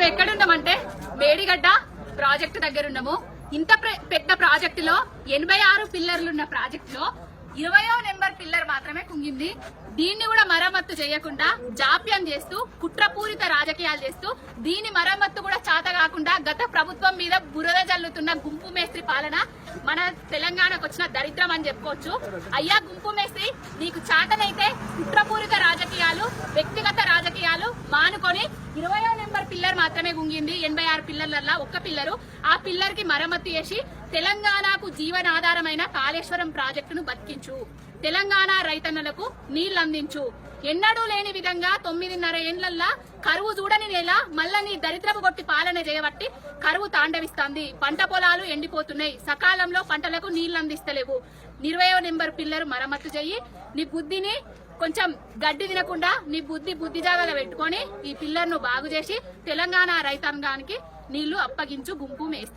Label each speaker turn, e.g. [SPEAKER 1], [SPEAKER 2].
[SPEAKER 1] మేము ఎక్కడున్నామంటే మేడిగడ్డ ప్రాజెక్టు దగ్గర ఉన్నాము ఇంత ప్ర- పెద్ద ప్రాజెక్టులో ఎనభై ఆరు పిల్లర్లున్న ప్రాజెక్టులో ఇరవయో నెంబర్ పిల్లర్ మాత్రమే కుంగింది. దీన్ని కూడా మరమ్మత్తు చేయకుండా జాప్యం చేస్తూ కుట్రపూరిత రాజకీయాలు చేస్తూ దీని మరమ్మత్తు కూడా చాత కాకుండా గత ప్రభుత్వం మీద బురద జల్లుతున్న గుంపు మేస్త్రి పాలన మన తెలంగాణకు వచ్చిన దరిద్రం అని చెప్పుకోవచ్చు. అయ్యా గుంపు మేస్త్రి నీకు చాతనైతే కుట్రపూరిత రాజకీయాలు వ్యక్తిగత రాజకీయాలు మానుకొని ఇరవయో నెంబర్ పిల్లర్ మాత్రమే గుంగింది. ఎనభై ఆరు పిల్లర్లల్లా ఒక్క పిల్లరు. ఆ పిల్లర్కి మరమ్మతు చేసి తెలంగాణకు జీవనాధారమైన కాళేశ్వరం ప్రాజెక్టును బతికించు. తెలంగాణ రైతన్నలకు నీళ్ళందించు ఎన్నడూ లేని విధంగా తొమ్మిదిన్నర ఏండ్లల్లా కరువు చూడని నేల మళ్ళా నీ దరిద్రపు కొట్టి పాలన చేయబట్టి కరువు తాండవిస్తాంది. పంట పొలాలు ఎండిపోతున్నాయి. సకాలంలో పంటలకు నీళ్ళు అందిస్తలేవు ఇరవయో నెంబర్ పిల్లర్ మరమ్మతు చెయ్యి. నీ బుద్ధిని కొంచెం గడ్డి తినకుండా నీ బుద్ధి బుద్ధి జాగాలో పెట్టుకొని ఈ పిల్లర్ను బాగు చేసి తెలంగాణ రైతాంగానికి నీళ్ళు అప్పగించు గుంపు మేస్త్రి.